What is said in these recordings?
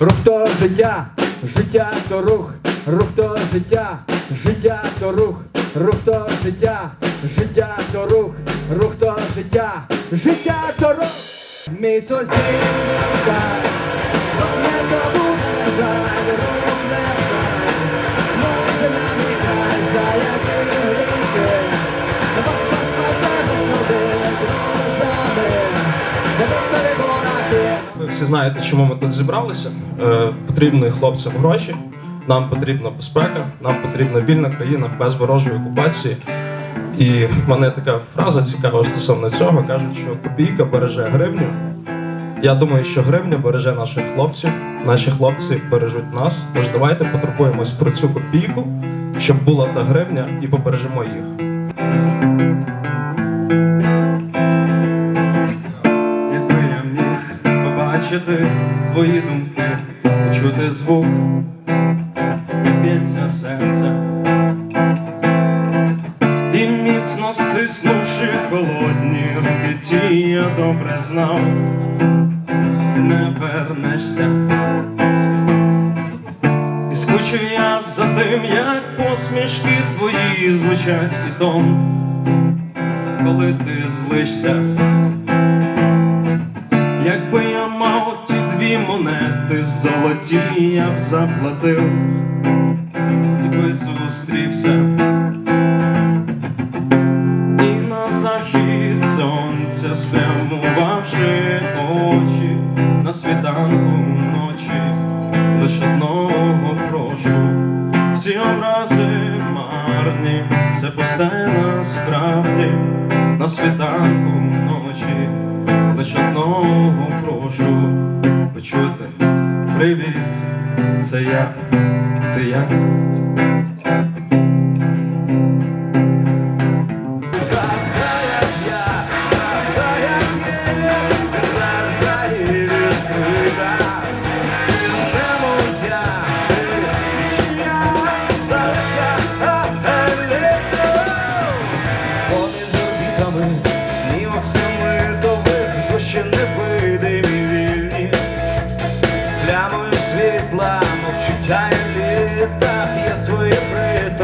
Рух то життя, життя то рух, рух то життя, життя то рух, рух то життя, життя то рух, рух то життя, життя то рух. Мій сусід так, не забудь, жаль, рух не знай. Може нам. Ви всі знаєте, чому ми тут зібралися. Е, потрібні хлопцям гроші, нам потрібна безпека, нам потрібна вільна країна без ворожої окупації. І в мене така фраза цікава стосовно цього. кажуть, що копійка береже гривню. Я думаю, що гривня береже наших хлопців, наші хлопці бережуть нас. Тож давайте потурбуємось про цю копійку, щоб була та гривня, і побережемо їх. Побачити твої думки, почути звук, б'ється серце, і міцно стиснувши холодні руки, ті я добре знав, не вернешся. І скучив я за тим, як посмішки твої звучать і тон, коли ти злишся. Якби я золоті, я б заплатив. І би зустрівся. І на захід сонця спрямувавши очі на світанку ночі, лиш одного прошу, всі образи марні, це пусте насправді. На світанку ночі, лиш одного прошу привіт, це я, ти як.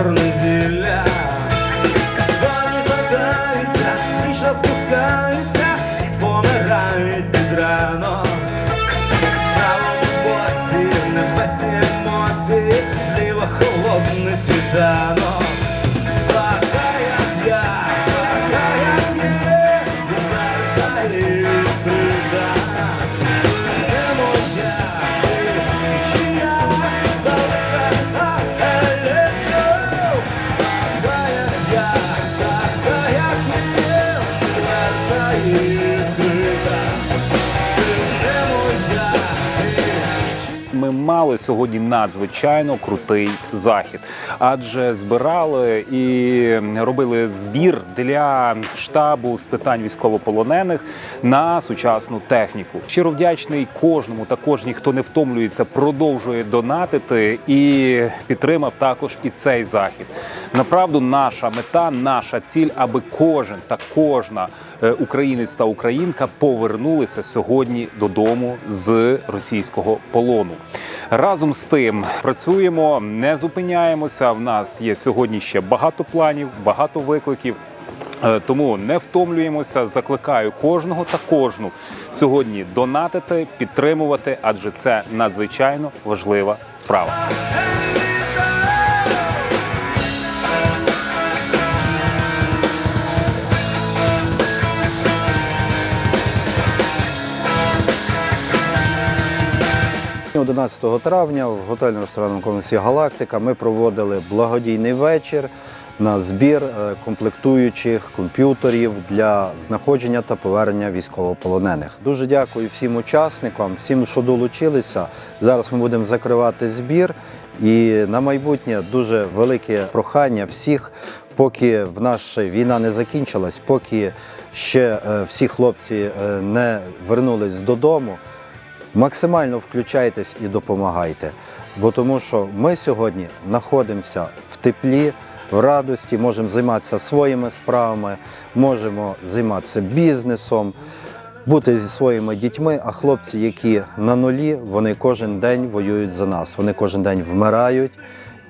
Приторне зілля. Зорі гойдаються, ніч розпускаються і помирають під ранок. В правому боці небесні емоції, зліва холодний світанок. fire. Мали сьогодні надзвичайно крутий захід, адже збирали і робили збір для штабу з питань військовополонених на сучасну техніку. Щиро вдячний кожному та кожній, хто не втомлюється, продовжує донатити і підтримав також і цей захід. Направду, наша мета, наша ціль, аби кожен та кожна е, українець та українка повернулися сьогодні додому з російського полону. Разом з тим працюємо, не зупиняємося. В нас є сьогодні ще багато планів, багато викликів. Е, Тому не втомлюємося. Закликаю кожного та кожну сьогодні донатити, підтримувати, адже це надзвичайно важлива справа. – 11 травня в готельно-ресторанному комплексі Галактика ми проводили благодійний вечір на збір е, комплектуючих комп'ютерів для знаходження та повернення військовополонених. Дуже дякую всім учасникам, всім, що долучилися. Зараз ми будемо закривати збір. І на майбутнє дуже велике прохання всіх, поки в нас війна не закінчилась, поки ще е, всі хлопці е, не вернулись додому. Максимально включайтесь і допомагайте, бо тому що ми сьогодні знаходимося в теплі, в радості, можемо займатися своїми справами, можемо займатися бізнесом. бути зі своїми дітьми. А хлопці, які на нулі, вони кожен день воюють за нас. Вони кожен день вмирають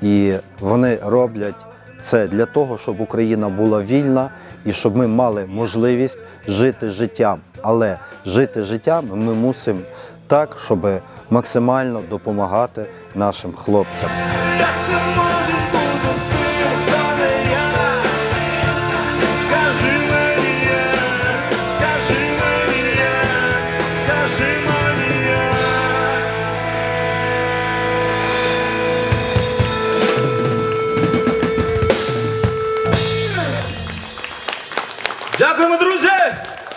і вони роблять це для того, щоб Україна була вільна і щоб ми мали можливість жити життям. Але жити життям ми мусимо так, щоб максимально допомагати нашим хлопцям.